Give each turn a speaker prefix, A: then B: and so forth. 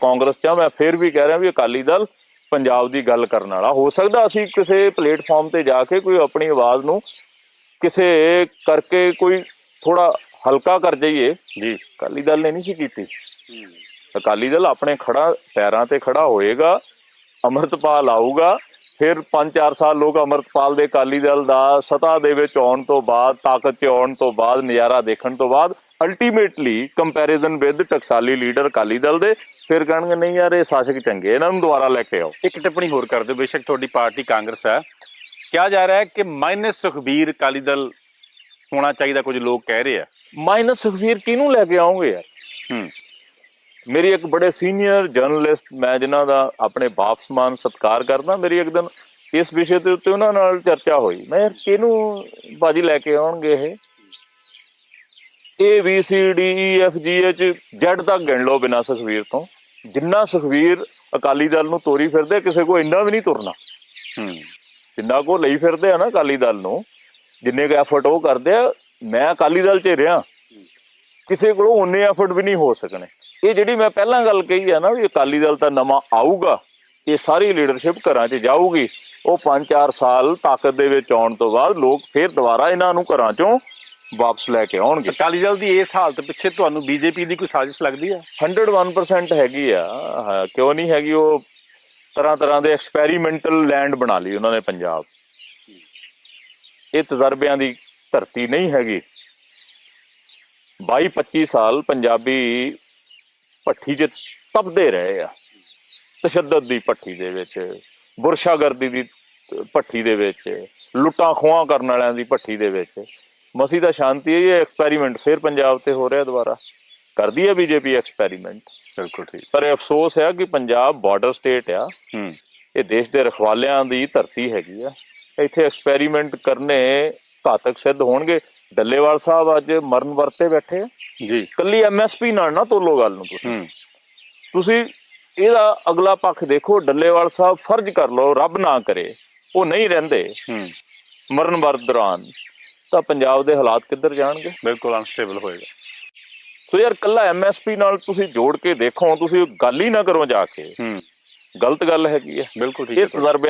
A: ਕਾਂਗਰਸ 'ਚ ਮੈਂ ਫੇਰ ਵੀ ਕਹਿ ਰਿਹਾ ਵੀ ਅਕਾਲੀ ਦਲ ਪੰਜਾਬ ਦੀ ਗੱਲ ਕਰਨ ਵਾਲਾ। ਹੋ ਸਕਦਾ ਅਸੀਂ ਕਿਸੇ ਪਲੇਟਫਾਰਮ ਤੇ ਜਾ ਕੇ ਕੋਈ ਆਪਣੀ ਆਵਾਜ਼ ਨੂੰ ਕਿਸੇ ਕਰਕੇ ਕੋਈ ਥੋੜਾ ਹਲਕਾ ਕਰ ਜਾਈਏ।
B: ਜੀ,
A: ਅਕਾਲੀ ਦਲ ਨੇ ਨਹੀਂ ਸੀ ਕੀਤੀ। ਅਕਾਲੀ ਦਲ ਆਪਣੇ ਖੜਾ ਪੈਰਾਂ ਤੇ ਖੜਾ ਹੋਏਗਾ, ਅਮਰਤਪਾਲ ਆਊਗਾ, ਫਿਰ 5-4 ਸਾਲ ਲੋਕ ਅਮਰਤਪਾਲ ਦੇ ਅਕਾਲੀ ਦਲ ਦਾ ਸਤਾ ਦੇ ਵਿੱਚ ਆਉਣ ਤੋਂ ਬਾਅਦ, ਤਾਕਤ 'ਚ ਆਉਣ ਤੋਂ ਬਾਅਦ, ਨਜ਼ਾਰਾ ਦੇਖਣ ਤੋਂ ਬਾਅਦ ultimately comparison with Taksali leader Akali Dal ਦੇ ਫਿਰ ਕਹਿਣਗੇ ਨਹੀਂ ਯਾਰ ਇਹ ਸ਼ਾਸਕ ਚੰਗੇ ਇਹਨਾਂ ਨੂੰ ਦੁਬਾਰਾ ਲੈ ਕੇ ਆਓ।
B: ਇੱਕ ਟਿੱਪਣੀ ਹੋਰ ਕਰ ਦਿਓ ਬੇਸ਼ੱਕ ਤੁਹਾਡੀ ਪਾਰਟੀ ਕਾਂਗਰਸ ਹੈ। ਕਿਹਾ ਜਾ ਰਿਹਾ ਹੈ ਕਿ ਮਾਈਨਸ ਸੁਖਬੀਰ ਅਕਾਲੀ ਦਲ ਹੋਣਾ ਚਾਹੀਦਾ ਕੁਝ ਲੋਕ ਕਹਿ ਰਹੇ ਆ।
A: ਮਾਈਨਸ ਸੁਖਵੀਰ ਕਿਹਨੂੰ ਲੈ ਕੇ ਆਉਂਗੇ ਯਾਰ?
B: ਹੂੰ।
A: ਮੇਰੀ ਇੱਕ ਬੜੇ ਸੀਨੀਅਰ ਜਰਨਲਿਸਟ ਮੈਂ ਜਿਨ੍ਹਾਂ ਦਾ ਆਪਣੇ ਬਾਪ ਸਮਾਨ ਸਤਿਕਾਰ ਕਰਦਾ ਮੇਰੀ ਇੱਕ ਦਿਨ ਇਸ ਵਿਸ਼ੇ ਦੇ ਉੱਤੇ ਉਹਨਾਂ ਨਾਲ ਚਰਚਾ ਹੋਈ। ਮੈਂ ਕਿਹਨੂੰ ਬਾਜੀ ਲੈ ਕੇ ਆਉਣਗੇ ਇਹ? A B C D E F G H Z ਤੱਕ ਗਿਣ ਲਓ ਬਿਨਾਂ ਸੁਖਵੀਰ ਤੋਂ। ਜਿੰਨਾ ਸੁਖਵੀਰ ਅਕਾਲੀ ਦਲ ਨੂੰ ਤੋਰੀ ਫਿਰਦੇ ਕਿਸੇ ਕੋ ਇੰਨਾ ਵੀ ਨਹੀਂ ਤੁਰਨਾ।
B: ਹੂੰ।
A: ਜਿੰਨਾ ਕੋ ਲਈ ਫਿਰਦੇ ਆ ਨਾ ਅਕਾਲੀ ਦਲ ਨੂੰ ਜਿੰਨੇ ਕੁ ਐਫਰਟ ਉਹ ਕਰਦੇ ਆ ਮੈਂ ਅਕਾਲੀ ਦਲ 'ਚ ਰਿਹਾ ਕਿਸੇ ਕੋਲੋਂ ਉਨੇ ਐਫਰਟ ਵੀ ਨਹੀਂ ਹੋ ਸਕਣੇ। ਇਹ ਜਿਹੜੀ ਮੈਂ ਪਹਿਲਾਂ ਗੱਲ ਕਹੀ ਆ ਨਾ ਵੀ ਅਕਾਲੀ ਦਲ ਤਾਂ ਨਵਾਂ ਆਊਗਾ ਇਹ ਸਾਰੀ ਲੀਡਰਸ਼ਿਪ ਘਰਾਂ 'ਚ ਜਾਊਗੀ। ਉਹ 5-4 ਸਾਲ ਤਾਕਤ ਦੇ ਵਿੱਚ ਆਉਣ ਤੋਂ ਬਾਅਦ ਲੋਕ ਫੇਰ ਦੁਬਾਰਾ ਇਹਨਾਂ ਨੂੰ ਘਰਾਂ 'ਚੋਂ ਵਾਪਸ ਲੈ ਕੇ ਆਉਣਗੇ।
B: ਅਕਾਲੀ ਦਲ ਦੀ ਇਸ ਹਾਲਤ ਪਿੱਛੇ ਤੁਹਾਨੂੰ ਬੀਜੇਪੀ ਦੀ ਕੋਈ ਸਾਜ਼ਿਸ਼ ਲੱਗਦੀ ਹੈ?
A: 101% ਹੈਗੀ ਆ। ਕਿਉਂ ਨਹੀਂ ਹੈਗੀ? ਉਹ ਤਰ੍ਹਾਂ ਤਰ੍ਹਾਂ ਦੇ ਐਕਸਪੈਰੀਮੈਂਟਲ ਲੈਂਡ ਬਣਾ ਲਈ ਉਹਨਾਂ ਨੇ ਪੰਜਾਬ। ਇਹ ਤਜਰਬਿਆਂ ਦੀ ਧਰਤੀ ਨਹੀਂ ਹੈਗੀ। 22 25 ਸਾਲ ਪੰਜਾਬੀ ਭੱਠੀ 'ਚ ਤਪਦੇ ਰਹੇ ਆ। ਤਸ਼ੱਦਦ ਦੀ ਭੱਠੀ ਦੇ ਵਿੱਚ ਬੁਰਸ਼ਾਗਰਦੀ ਦੀ ਭੱਠੀ ਦੇ ਵਿੱਚ ਲੁੱਟਾਂ ਖੋਹਾਂ ਕਰਨ ਵਾਲਿਆਂ ਦੀ ਭੱਠੀ ਦੇ ਵਿੱਚ। ਮਸੀ ਦਾ ਸ਼ਾਂਤੀ ਹੈ ਇਹ ਐਕਸਪੈਰੀਮੈਂਟ ਫਿਰ ਪੰਜਾਬ ਤੇ ਹੋ ਰਿਹਾ ਦੁਬਾਰਾ। ਕਰਦੀ ਹੈ ਬੀਜੇਪੀ ਐਕਸਪੈਰੀਮੈਂਟ
B: ਬਿਲਕੁਲ ਠੀਕ।
A: ਪਰ ਇਹ ਅਫਸੋਸ ਹੈ ਕਿ ਪੰਜਾਬ ਬਾਰਡਰ ਸਟੇਟ ਆ।
B: ਹੂੰ।
A: ਇਹ ਦੇਸ਼ ਦੇ ਰਖਵਾਲਿਆਂ ਦੀ ਧਰਤੀ ਹੈਗੀ ਆ। ਇੱਥੇ ਐਕਸਪੈਰੀਮੈਂਟ ਕਰਨੇ ਘਾਤਕ ਸਿੱਧ ਹੋਣਗੇ। ਡੱਲੇਵਾਲ ਸਾਹਿਬ ਅੱਜ ਮਰਨ ਵਰਤੇ ਬੈਠੇ ਆ।
B: ਜੀ।
A: ਕੱਲੀ ਐਮਐਸਪੀ ਨਾਲ ਨਾ ਤੋਲੋ ਗੱਲ ਨੂੰ ਤੁਸੀਂ। ਤੁਸੀਂ ਇਹਦਾ ਅਗਲਾ ਪੱਖ ਦੇਖੋ ਡੱਲੇਵਾਲ ਸਾਹਿਬ ਫਰਜ਼ ਕਰ ਲਓ ਰੱਬ ਨਾ ਕਰੇ। ਉਹ ਨਹੀਂ ਰਹਿੰਦੇ।
B: ਹੂੰ।
A: ਮਰਨ ਵਰਤ ਦੌਰਾਨ। ਤਾਂ ਪੰਜਾਬ ਦੇ ਹਾਲਾਤ ਕਿੱਧਰ ਜਾਣਗੇ?
B: ਬਿਲਕੁਲ ਅਨਸਟੇਬਲ ਹੋਏਗਾ।
A: ਸੋ ਯਾਰ ਕੱਲਾ ਐਮਐਸਪੀ ਨਾਲ ਤੁਸੀਂ ਜੋੜ ਕੇ ਦੇਖੋ ਤੁਸੀਂ ਗੱਲ ਹੀ ਨਾ ਕਰੋ ਜਾ ਕੇ।
B: ਹੂੰ।
A: ਗਲਤ ਗੱਲ ਹੈਗੀ ਹੈ।
B: ਬਿਲਕੁਲ ਠੀਕ
A: ਇਹ
B: ਹੈ
A: ਤਜਰਬੇ